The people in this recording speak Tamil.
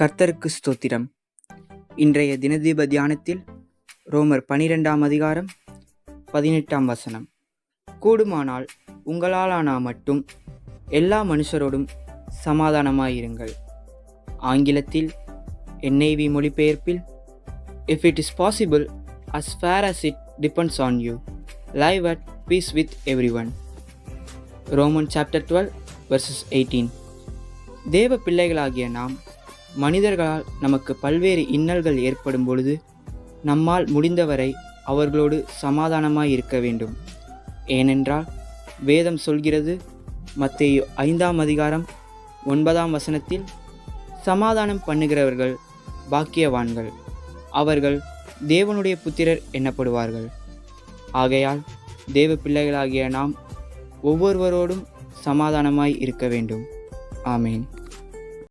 கர்த்தருக்கு ஸ்தோத்திரம். இன்றைய தினதீப தியானத்தில் ரோமர் பனிரெண்டாம் அதிகாரம் பதினெட்டாம் வசனம். கூடுமானால் உங்களாலானா மட்டும் எல்லா மனுஷரோடும் சமாதானமாயிருங்கள். ஆங்கிலத்தில் என்ஐவி மொழிபெயர்ப்பில் if it is possible as far as it depends on you live at peace with everyone Roman chapter twelve verses eighteen தேவ பிள்ளைகளாகிய நாம் மனிதர்களால் நமக்கு பல்வேறு இன்னல்கள் ஏற்படும் பொழுது நம்மால் முடிந்தவரை அவர்களோடு சமாதானமாய் இருக்க வேண்டும். ஏனென்றால் வேதம் சொல்கிறது மத்திய ஐந்தாம் அதிகாரம் ஒன்பதாம் வசனத்தில் சமாதானம் பண்ணுகிறவர்கள் பாக்கியவான்கள். அவர்கள் தேவனுடைய புத்திரர் எண்ணப்படுவார்கள் ஆகையால் தேவ பிள்ளைகளாகிய நாம் ஒவ்வொருவரோடும் சமாதானமாய் இருக்க வேண்டும். ஆமேன்.